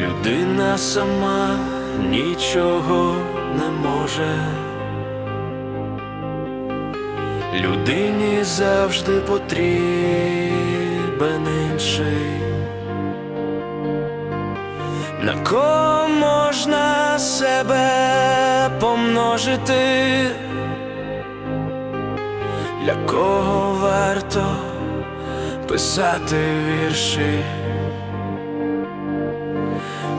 Людина сама нічого не може. Людині завжди потрібен інший. На кого можна себе помножити? Для кого варто писати вірші?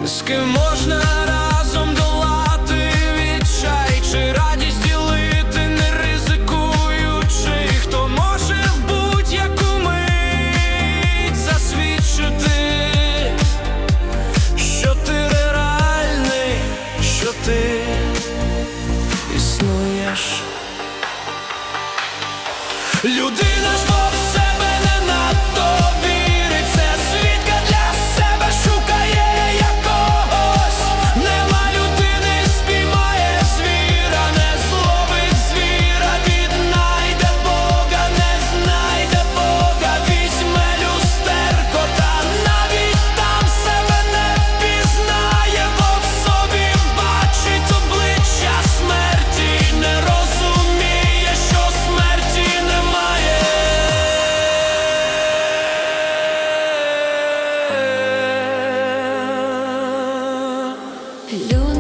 з ким можна разом долати відчай, чи радість ділити, не ризикуючи, хто може в будь-яку мить засвідчити, що ти реальний, що ти існуєш. Людина ж lose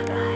の。